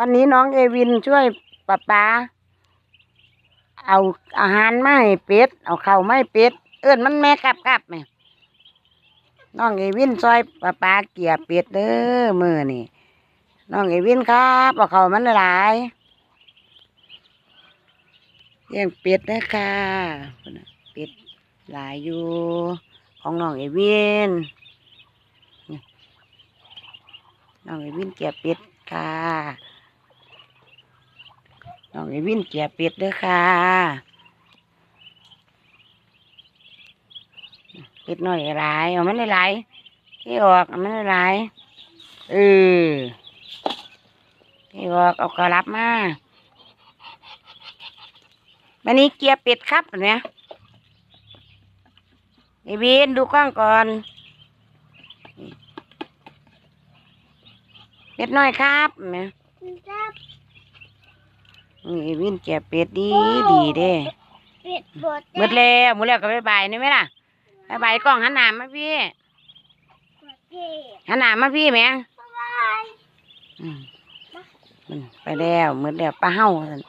วันนี้น้องเอวินช่วยป้าป้าเอาอาหารไมาให้เป็ด เอาข้าวมาให้เป็ด เอิ้นมันแม่กลับกลับแม่น้องเอวินช่วยป้าป้าเกี่ยเป็ดเด้อมือนี่น้องเอวินครับเอาข้าวมันหลายเลี้ยงเป็ดนะค่ะเป็ดหลายอยู่ของน้องเอวินน้องเอวินเกี่ยเป็ดค่ะ น้องไอวินเกียเป็ดเด้อค่ะ เป็ดหน้อยหลายเอามันหลายที่ออกเอามันหลายเออที่ออกเอากระลับมาวันนี้เกียเป็ดครับเห็นไหมไอวินดูกล้องก่อนเป็ดน้อยครับเห็นไหมครับ นี่วินแก่เป็ดดีดีเด้เป็ดบดหมดแล้วหมดแล้วก็บายบายนี่ไหมล่ะบายบายกล้องหันหน้ามาพี่เจ็บหันหน้ามาพี่แหม่บายอืมมันไปแล้วหมดแล้วปลาเห่าซั่น